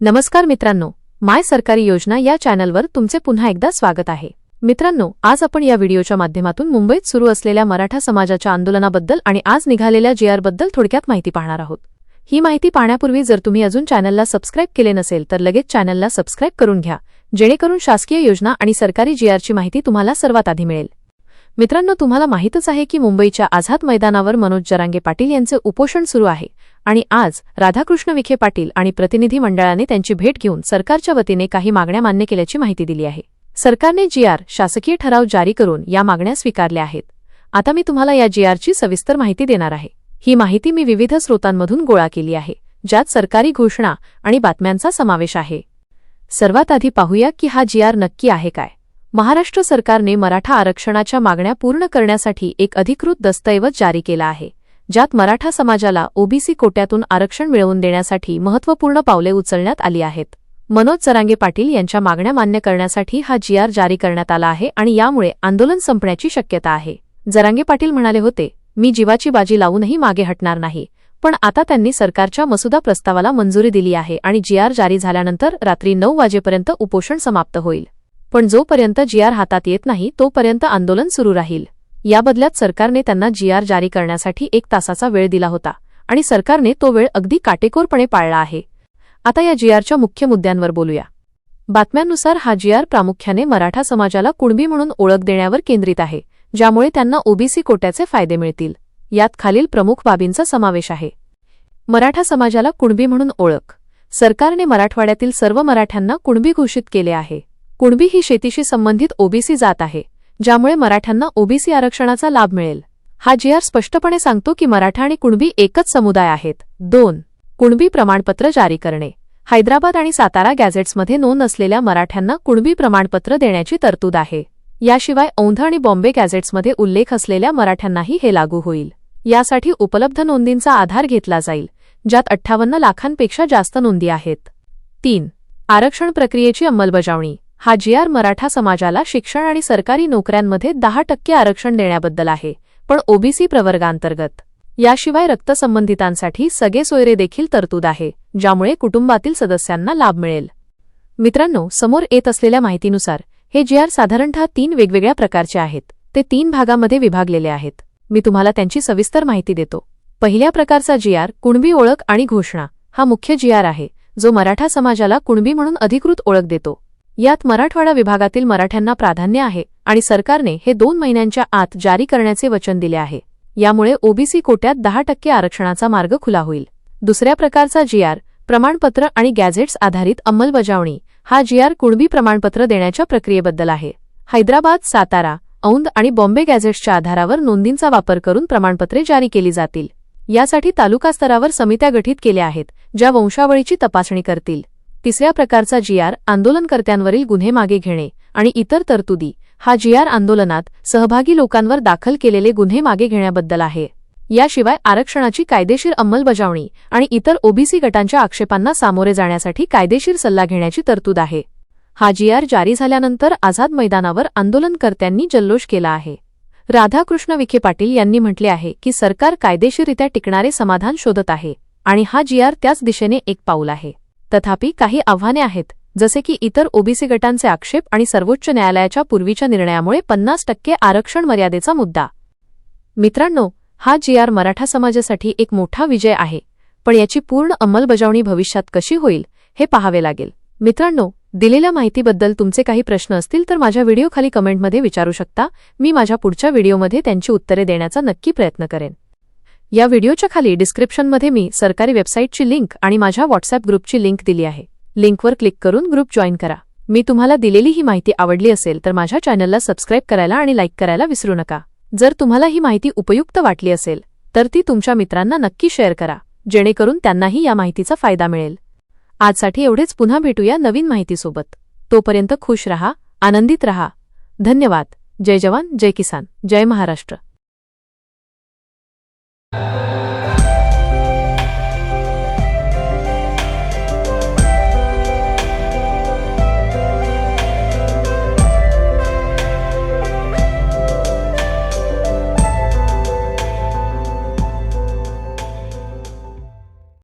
नमस्कार मित्रांनो माय सरकारी योजना या चॅनलवर तुमचे पुन्हा एकदा स्वागत आहे. मित्रांनो आज आपण या व्हिडिओच्या माध्यमातून मुंबईत सुरू असलेल्या मराठा समाजाच्या आंदोलनाबद्दल आणि आज निघालेल्या जीआरबद्दल थोडक्यात माहिती पाहणार आहोत. ही माहिती पाहण्यापूर्वी जर तुम्ही अजून चॅनलला सबस्क्राईब केले नसेल तर लगेच चॅनलला सबस्क्राईब करून घ्या जेणेकरून शासकीय योजना आणि सरकारी जीआरची माहिती तुम्हाला सर्वात आधी मिळेल. मित्रांनो तुम्हाला माहीतच आहे की मुंबईच्या आझाद मैदानावर मनोज जरांगे पाटील यांचे उपोषण सुरू आहे आणि आज राधाकृष्ण विखे पाटील आणि प्रतिनिधी मंडळाने त्यांची भेट घेऊन सरकारच्या वतीने काही मागण्या मान्य केल्याची माहिती दिली आहे. सरकारने जीआर शासकीय ठराव जारी करून या मागण्या स्वीकारल्या आहेत. आता मी तुम्हाला या जीआरची सविस्तर माहिती देणार आहे. ही माहिती मी विविध स्रोतांमधून गोळा केली आहे ज्यात सरकारी घोषणा आणि बातम्यांचा समावेश आहे. सर्वात आधी पाहूया की हा जीआर नक्की आहे काय. महाराष्ट्र सरकारने मराठा आरक्षणाच्या मागण्या पूर्ण करण्यासाठी एक अधिकृत दस्तऐवज जारी केला आहे ज्यात मराठा समाजाला ओबीसी कोट्यातून आरक्षण मिळवून देण्यासाठी महत्त्वपूर्ण पावले उचलण्यात आली आहेत. मनोज सरांगे पाटील यांच्या मागण्या मान्य करण्यासाठी हा जीआर जारी करण्यात आला आहे आणि यामुळे आंदोलन संपण्याची शक्यता आहे. जरांगे पाटील म्हणाले होते मी जीवाची बाजी लावूनही मागे हटणार नाही पण आता त्यांनी सरकारच्या मसुदा प्रस्तावाला मंजुरी दिली आहे आणि जीआर जारी झाल्यानंतर रात्री नऊ वाजेपर्यंत उपोषण समाप्त होईल. पण जोपर्यंत जीआर हातात येत नाही तोपर्यंत आंदोलन सुरू राहील. या बदल्यात सरकारने त्यांना जीआर जारी करण्यासाठी एक तासाचा वेळ दिला होता आणि सरकारने तो वेळ अगदी काटेकोरपणे पाळला आहे. आता या जीआरच्या मुख्य मुद्द्यांवर बोलूया. बातम्यांनुसार हा जीआर प्रामुख्याने मराठा समाजाला कुणबी म्हणून ओळख देण्यावर केंद्रित आहे ज्यामुळे त्यांना ओबीसी कोट्याचे फायदे मिळतील. यात खालील प्रमुख बाबींचा समावेश आहे. मराठा समाजाला कुणबी म्हणून ओळख. सरकारने मराठवाड्यातील सर्व मराठ्यांना कुणबी घोषित केले आहे. कुणबी ही शेतीशी संबंधित ओबीसी जात आहे ज्यामुळे मराठ्यांना ओबीसी आरक्षणाचा लाभ मिळेल. हा जीआर स्पष्टपणे सांगतो की मराठा आणि कुणबी एकच समुदाय आहेत. दोन कुणबी प्रमाणपत्र जारी करणे. हैदराबाद आणि सातारा गॅझेट्समध्ये नोंद असलेल्या मराठ्यांना कुणबी प्रमाणपत्र देण्याची तरतूद आहे. याशिवाय औंध आणि बॉम्बे गॅझेट्समध्ये उल्लेख असलेल्या मराठ्यांनाही हे लागू होईल. यासाठी उपलब्ध नोंदींचा आधार घेतला जाईल ज्यात अठ्ठावन्न लाखांपेक्षा जास्त नोंदी आहेत. तीन आरक्षण प्रक्रियेची अंमलबजावणी. हा जीआर मराठा समाजाला शिक्षण आणि सरकारी नोकऱ्यांमध्ये दहा टक्के आरक्षण देण्याबद्दल आहे पण ओबीसी प्रवर्गांतर्गत. याशिवाय रक्तसंबंधितांसाठी सगळे सोयरे देखील तरतूद आहे ज्यामुळे कुटुंबातील सदस्यांना लाभ मिळेल. मित्रांनो समोर येत असलेल्या माहितीनुसार हे जीआर साधारणतः तीन वेगवेगळ्या प्रकारचे आहेत ते तीन भागामध्ये विभागलेले आहेत. मी तुम्हाला त्यांची सविस्तर माहिती देतो. पहिल्या प्रकारचा जीआर कुणबी ओळख आणि घोषणा हा मुख्य जीआर आहे जो मराठा समाजाला कुणबी म्हणून अधिकृत ओळख देतो. यात मराठवाडा विभागातील मराठ्यांना प्राधान्य आहे आणि सरकारने हे दोन महिन्यांच्या आत जारी करण्याचे वचन दिले आहे. यामुळे ओबीसी कोट्यात दहा टक्के आरक्षणाचा मार्ग खुला होईल. दुसऱ्या प्रकारचा जीआर प्रमाणपत्र आणि गॅझेट्स आधारित अंमलबजावणी हा जीआर कुणबी प्रमाणपत्र देण्याच्या प्रक्रियेबद्दल आहे. हैदराबाद सातारा औंद आणि बॉम्बे गॅझेट्सच्या आधारावर नोंदींचा वापर करून प्रमाणपत्रे जारी केली जातील. यासाठी तालुका स्तरावर समित्या गठीत केल्या आहेत ज्या वंशावळीची तपासणी करतील. तिसऱ्या प्रकारचा जीआर आंदोलनकर्त्यांवरील गुन्हे मागे घेणे आणि इतर तरतुदी हा जीआर आंदोलनात सहभागी लोकांवर दाखल केलेले गुन्हे मागे घेण्याबद्दल आहे. याशिवाय आरक्षणाची कायदेशीर अंमलबजावणी आणि इतर ओबीसी गटांच्या आक्षेपांना सामोरे जाण्यासाठी कायदेशीर सल्ला घेण्याची तरतूद आहे. हा जीआर जारी झाल्यानंतर आझाद मैदानावर आंदोलनकर्त्यांनी जल्लोष केला आहे. राधाकृष्ण विखे पाटील यांनी म्हटले आहे की सरकार कायदेशीररित्या टिकणारे समाधान शोधत आहे आणि हा जीआर त्याच दिशेने एक पाऊल आहे. तथापि काही आव्हाने आहेत जसे की इतर ओबीसी गटांचे आक्षेप आणि सर्वोच्च न्यायालयाच्या पूर्वीच्या निर्णयामुळे पन्नास टक्के आरक्षण मर्यादेचा मुद्दा. मित्रांनो हा जीआर मराठा समाजासाठी एक मोठा विजय आहे पण याची पूर्ण अंमलबजावणी भविष्यात कशी होईल हे पाहावे लागेल. मित्रांनो दिलेल्या माहितीबद्दल तुमचे काही प्रश्न असतील तर माझ्या व्हिडिओ खाली कमेंटमध्ये विचारू शकता मी माझ्या पुढच्या व्हिडिओमध्ये त्यांची उत्तरे देण्याचा नक्की प्रयत्न करेन. या व्हिडिओच्या खाली डिस्क्रिप्शनमध्ये मी सरकारी वेबसाईटची लिंक आणि माझ्या व्हॉट्सअप ग्रुपची लिंक दिली आहे. लिंकवर क्लिक करून ग्रुप जॉईन करा. मी तुम्हाला दिलेली ही माहिती आवडली असेल तर माझ्या चॅनलला सबस्क्राईब करायला आणि लाईक करायला विसरू नका. जर तुम्हाला ही माहिती उपयुक्त वाटली असेल तर ती तुमच्या मित्रांना नक्की शेअर करा जेणेकरून त्यांनाही या माहितीचा फायदा मिळेल. आजसाठी एवढेच. पुन्हा भेटूया नवीन माहितीसोबत. तोपर्यंत खुश रहा आनंदित रहा. धन्यवाद. जय जवान जय किसान. जय महाराष्ट्र.